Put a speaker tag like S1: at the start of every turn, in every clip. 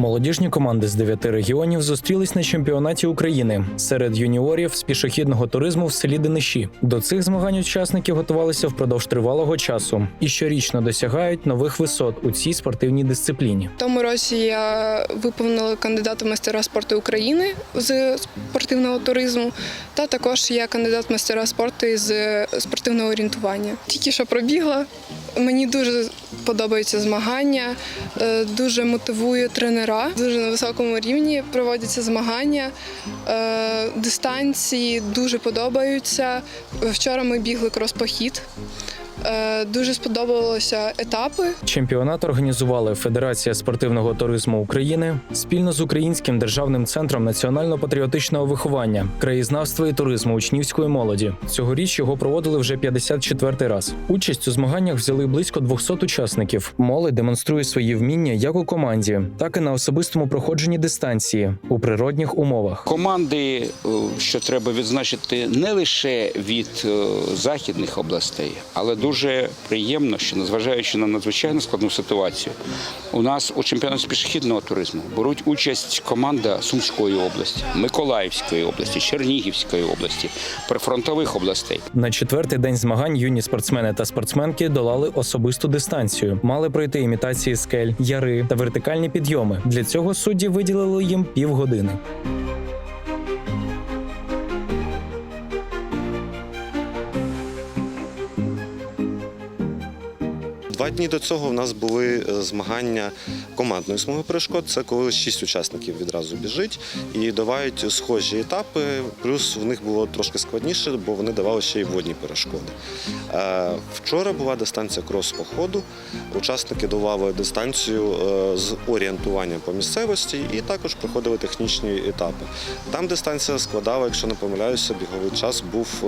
S1: Молодіжні команди з дев'яти регіонів зустрілись на чемпіонаті України серед юніорів з пішохідного туризму в селі Дениші. До цих змагань учасники готувалися впродовж тривалого часу і щорічно досягають нових висот у цій спортивній дисципліні.
S2: Тому році я виповнила кандидата майстера спорту України з спортивного туризму, та також я кандидат майстера спорту із спортивного орієнтування. Тільки що пробігла. Мені дуже подобаються змагання, е, дуже мотивує тренера. Дуже на високому рівні проводяться змагання. Е, Дистанції дуже подобаються. Вчора ми бігли крос-похід. Е, Дуже сподобалися етапи.
S1: Чемпіонат організували Федерація спортивного туризму України спільно з Українським державним центром національно-патріотичного виховання, краєзнавства і туризму учнівської молоді. Цьогоріч його проводили вже 54 раз. Участь у змаганнях взяли близько 200 учасників. Молодь демонструє свої вміння як у команді, так і на особистому проходженні дистанції у природних умовах.
S3: Команди, е, що треба відзначити, не лише від е, західних областей, але дуже приємно, що незважаючи на надзвичайно складну ситуацію, у нас у чемпіонаті пішохідного туризму беруть участь команда Сумської області, Миколаївської області, Чернігівської області, прифронтових областей.
S1: На четвертий день змагань юні спортсмени та спортсменки долали особисту дистанцію, мали пройти імітації скель, яри та вертикальні підйоми. Для цього судді виділили їм півгодини.
S4: Два дні до цього в нас були е, змагання командної смуги перешкод. Це коли шість учасників відразу біжить і давають схожі етапи. Плюс в них було трошки складніше, бо вони давали ще й водні перешкоди. Е, Вчора була дистанція крос-походу. Учасники долали дистанцію е, з орієнтуванням по місцевості і також проходили технічні етапи. Там дистанція складала, якщо не помиляюся, біговий час був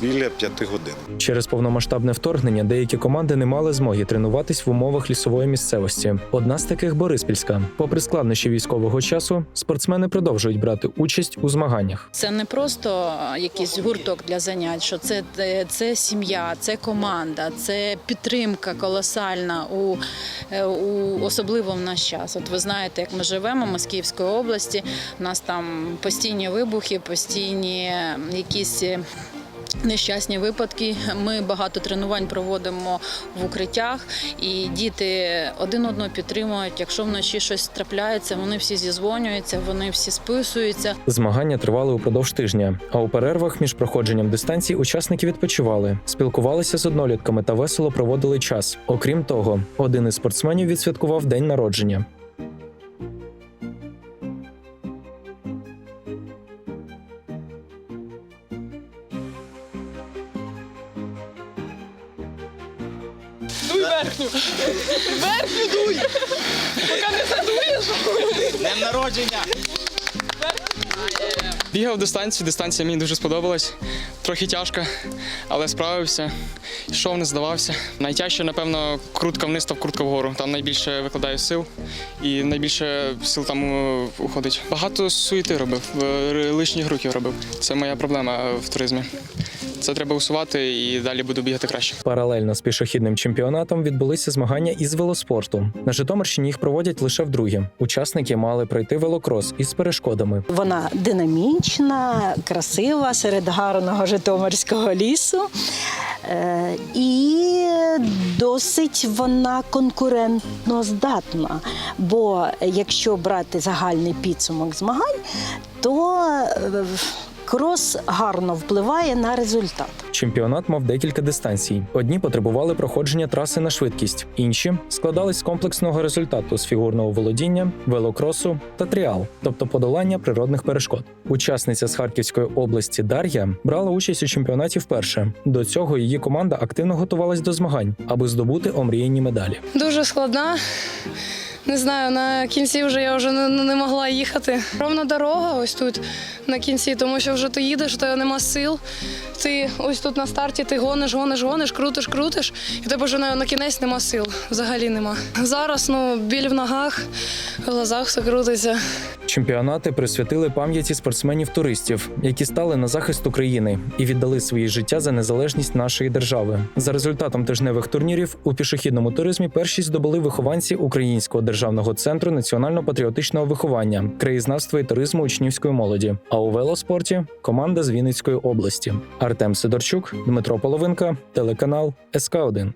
S4: біля п'яти годин.
S1: Через повномасштабне вторгнення деякі команди не мали змоги тренуватись в умовах лісової місцевості. Одна з таких Бориспільська. Попри складнощі військового часу, спортсмени продовжують брати участь у змаганнях.
S5: Це не просто якийсь гурток для занять, що це, це сім'я, це команда, це підтримка колосальна у, е, у особливо в наш час. От ви знаєте, як ми живемо ми з Київської області. У нас там постійні вибухи, постійні якісь. Нещасні випадки. Ми багато тренувань проводимо в укриттях, і діти один одного підтримують. Якщо вночі щось трапляється, вони всі зізвонюються, вони всі списуються.
S1: Змагання тривали упродовж тижня, а у перервах між проходженням дистанцій учасники відпочивали, спілкувалися з однолітками та весело проводили час. Окрім того, один із спортсменів відсвяткував день народження.
S6: Бігав дистанцію, дистанція мені дуже сподобалась. Трохи тяжко, але справився. Йшов, не здавався. Найтяжче, напевно, крутка вниз та крутка вгору. Там найбільше викладаю сил і найбільше сил там е, уходить. Багато суєти робив, е, лишніх рухів робив. Це моя проблема в туризмі. Це треба усувати і далі буду бігати краще.
S1: Паралельно з пішохідним чемпіонатом відбулися змагання із велоспорту. На Житомирщині їх проводять лише вдруге. Учасники мали пройти велокрос із перешкодами.
S7: Вона динамічна, красива серед гарного Житомирського лісу. Е, І досить вона конкурентно здатна. Бо якщо брати загальний підсумок змагань, то е, крос гарно впливає на результат.
S1: Чемпіонат мав декілька дистанцій. Одні потребували проходження траси на швидкість, інші складались з комплексного результату з фігурного володіння, велокросу та тріал, тобто подолання природних перешкод. Учасниця з Харківської області Дар'я брала участь у чемпіонаті вперше. До цього її команда активно готувалась до змагань, аби здобути омріяні медалі.
S2: Дуже складна. Не знаю, на кінці вже я вже не, не могла їхати. Ровна дорога ось тут на кінці, тому що вже ти їдеш, то нема сил. Ти ось тут на старті, ти гониш, гониш, гониш, крутиш, крутиш, і тебе вже на, на кінець нема сил. Взагалі нема. Зараз ну біль в ногах, в глазах все крутиться.
S1: Чемпіонати присвятили пам'яті спортсменів-туристів, які стали на захист України і віддали свої життя за незалежність нашої держави. За результатом тижневих турнірів у пішохідному туризмі першість здобули вихованці Українського державного центру національно-патріотичного виховання, краєзнавства і туризму учнівської молоді. А у велоспорті команда з Вінницької області. Артем Сидорчук, Дмитро Половинка, телеканал СК 1